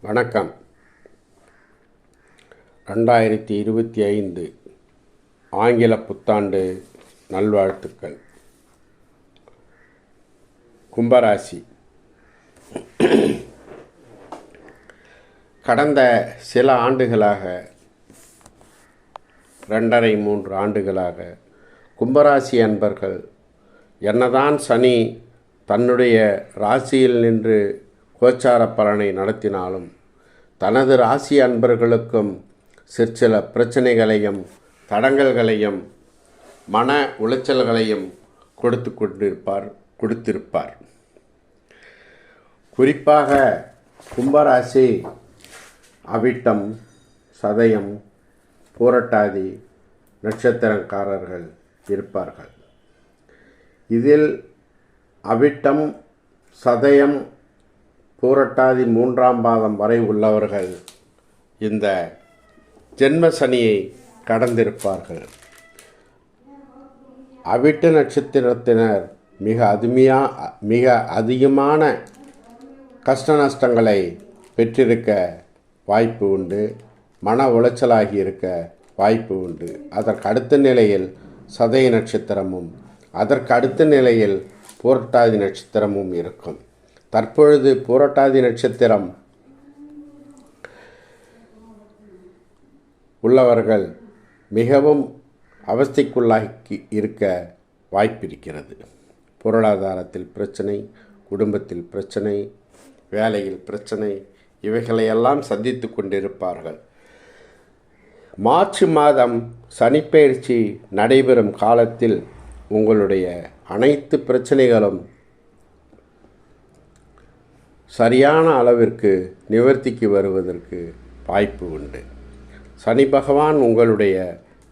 வணக்கம். ரெண்டாயிரத்தி இருபத்தி ஐந்து ஆங்கில புத்தாண்டு நல்வாழ்த்துக்கள். கும்பராசி. கடந்த சில ஆண்டுகளாக ரெண்டரை மூன்று ஆண்டுகளாக கும்பராசி அன்பர்கள் என்னதான் சனி தன்னுடைய ராசியில் நின்று கோச்சார பலனை நடத்தினாலும் தனது ராசி அன்பர்களுக்கும் சிற்சில பிரச்சனைகளையும் தடங்கல்களையும் மன உளைச்சல்களையும் கொடுத்து கொண்டிருப்பார் கொடுத்திருப்பார். குறிப்பாக கும்பராசி அவிட்டம் சதயம் பூரட்டாதி நட்சத்திரக்காரர்கள் இருப்பார்கள். இதில் அவிட்டம் சதயம் பூரட்டாதி மூன்றாம் பாதம் வரை உள்ளவர்கள் இந்த ஜென்ம சனியை கடந்திருப்பார்கள். அவிட்ட நட்சத்திரத்தினர் மிக அதுமையா மிக அதிகமான கஷ்ட நஷ்டங்களை பெற்றிருக்க வாய்ப்பு உண்டு. மன உளைச்சலாகி இருக்க வாய்ப்பு உண்டு. அதற்கு அடுத்த நிலையில் சதய நட்சத்திரமும் அதற்கு அடுத்த நிலையில் பூரட்டாதி நட்சத்திரமும் இருக்கும். தற்பொழுது பூரட்டாதி நட்சத்திரம் உள்ளவர்கள் மிகவும் அவஸ்தைக்குள்ளாகி இருக்க வாய்ப்பிருக்கிறது. பொருளாதாரத்தில் பிரச்சனை குடும்பத்தில் பிரச்சனை வேலையில் பிரச்சனை இவைகளையெல்லாம் சந்தித்து கொண்டிருப்பார்கள். மார்ச் மாதம் சனிப்பெயர்ச்சி நடைபெறும் காலத்தில் உங்களுடைய அனைத்து பிரச்சனைகளும் சரியான அளவிற்கு நிவர்த்திக்கு வருவதற்கு வாய்ப்பு உண்டு. சனி பகவான் உங்களுடைய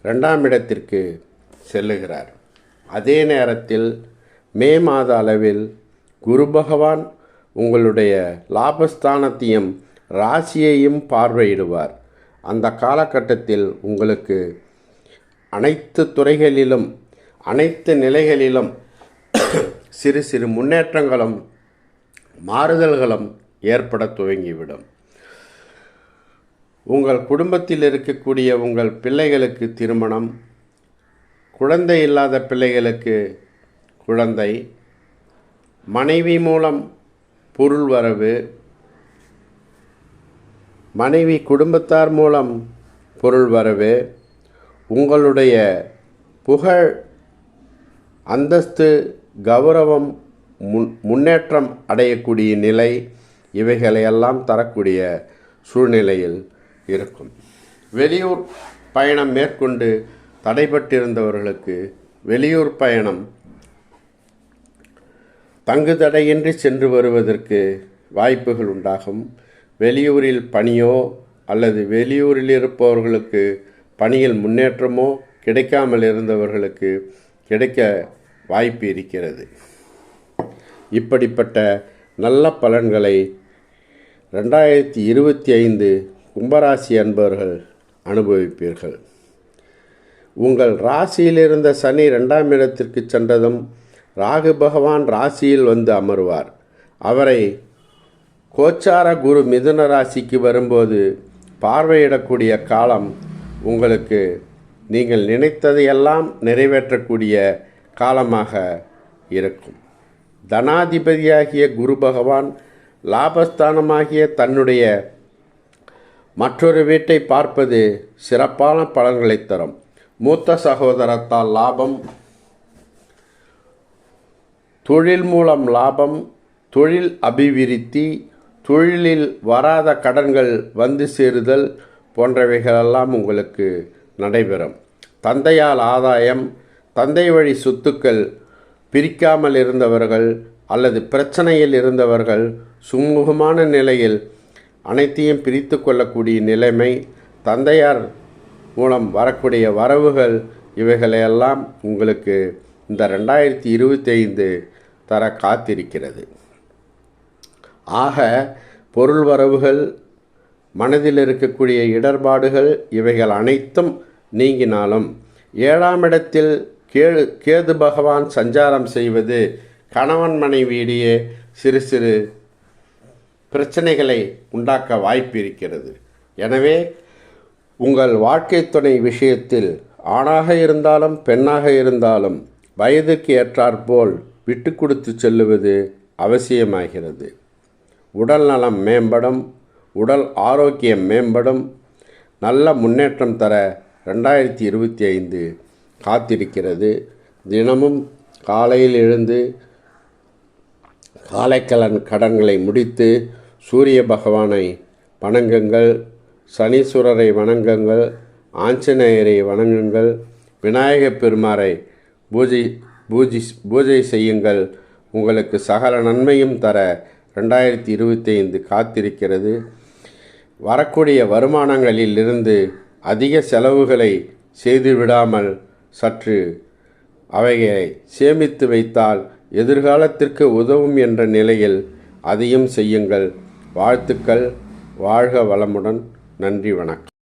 ரெண்டாம் இடத்திற்கு செல்லுகிறார். அதே நேரத்தில் மே மாத அளவில் குரு பகவான் உங்களுடைய லாபஸ்தானத்தையும் ராசியையும் பார்வையிடுவார். அந்த காலகட்டத்தில் உங்களுக்கு அனைத்து துறைகளிலும் அனைத்து நிலைகளிலும் சிறு சிறு முன்னேற்றங்களும் மாறுதல்களும் ஏற்பட துவங்கிவிடும். உங்கள் குடும்பத்தில் இருக்கக்கூடிய உங்கள் பிள்ளைகளுக்கு திருமணம் குழந்தை இல்லாத பிள்ளைகளுக்கு குழந்தை மனைவி மூலம் பொருள் வரவு மனைவி குடும்பத்தார் மூலம் பொருள் வரவு உங்களுடைய புகழ் அந்தஸ்து கௌரவம் முன் முன்னேற்றம் அடையக்கூடிய நிலை இவைகளையெல்லாம் தரக்கூடிய சூழ்நிலையில் இருக்கும். வெளியூர் பயணம் மேற்கொண்டு தடைபட்டிருந்தவர்களுக்கு வெளியூர் பயணம் தங்கு தடையின்றி சென்று வருவதற்கு வாய்ப்புகள் உண்டாகும். வெளியூரில் பணியோ அல்லது வெளியூரில் இருப்பவர்களுக்கு பணியில் முன்னேற்றமோ கிடைக்காமல் இருந்தவர்களுக்கு கிடைக்க வாய்ப்பு இருக்கிறது. இப்படிப்பட்ட நல்ல பலன்களை ரெண்டாயிரத்தி இருபத்தி ஐந்து கும்பராசி அன்பர்கள் அனுபவிப்பீர்கள். உங்கள் ராசியில் இருந்த சனி ரெண்டாம் இடத்திற்கு சென்றதும் ராகு பகவான் ராசியில் வந்து அமர்வார். அவரை கோச்சார குரு மிதுன ராசிக்கு வரும்போது பார்வையிடக்கூடிய காலம் உங்களுக்கு நீங்கள் நினைத்ததையெல்லாம் நிறைவேற்றக்கூடிய காலமாக இருக்கும். தனாதிபதியாகிய குரு பகவான் லாபஸ்தானமாகிய தன்னுடைய மற்றொரு வீட்டை பார்ப்பது சிறப்பான பலன்களை தரும். மூத்த சகோதரத்தால் லாபம் தொழில் மூலம் லாபம் தொழில் அபிவிருத்தி தொழிலில் வராத கடன்கள் வந்து சேருதல் போன்றவைகளெல்லாம் உங்களுக்கு நடைபெறும். தந்தையால் ஆதாயம் தந்தை வழி சொத்துக்கள் பிரிக்காமல் இருந்தவர்கள் அல்லது பிரச்சனையில் இருந்தவர்கள் சுமூகமான நிலையில் அனைத்தையும் பிரித்து கொள்ளக்கூடிய நிலைமை தந்தையார் மூலம் வரக்கூடிய வரவுகள் இவைகளையெல்லாம் உங்களுக்கு இந்த ரெண்டாயிரத்தி இருபத்தைந்து தர காத்திருக்கிறது. ஆக பொருள் வரவுகள் மனதில் இருக்கக்கூடிய இடர்பாடுகள் இவைகள் அனைத்தும் நீங்கினாலும் ஏழாம் இடத்தில் கேது கேது பகவான் சஞ்சாரம் செய்வது கணவன் மனைவியிடையே சிறு சிறு பிரச்சனைகளை உண்டாக்க வாய்ப்பு இருக்கிறது. எனவே உங்கள் வாழ்க்கை துணை விஷயத்தில் ஆணாக இருந்தாலும் பெண்ணாக இருந்தாலும் வயதுக்கு ஏற்றாற்போல் விட்டு கொடுத்து செல்லுவது அவசியமாகிறது. உடல் நலம் மேம்படும் உடல் ஆரோக்கியம் மேம்படும். நல்ல முன்னேற்றம் தர ரெண்டாயிரத்தி இருபத்தி ஐந்து காத்திருக்கிறது. தினமும் காலையில் எழுந்து காலைக்கலன் கடன்களை முடித்து சூரிய பகவானை வணங்குங்கள் சனீஸ்வரரை வணங்குங்கள் ஆஞ்சநேயரை வணங்குங்கள் விநாயகப் பெருமாரை பூஜை பூஜை பூஜை செய்யுங்கள். உங்களுக்கு சகல நன்மையும் தர ரெண்டாயிரத்தி இருபத்தி ஐந்து காத்திருக்கிறது. வரக்கூடிய வருமானங்களிலிருந்து அதிக செலவுகளை செய்துவிடாமல் சற்று அவைகளை சேமித்து வைத்தால் எதிர்காலத்திற்கு உதவும் என்ற நிலையில் அதையும் செய்யுங்கள். வாழ்த்துக்கள். வாழ்க வளமுடன். நன்றி வணக்கம்.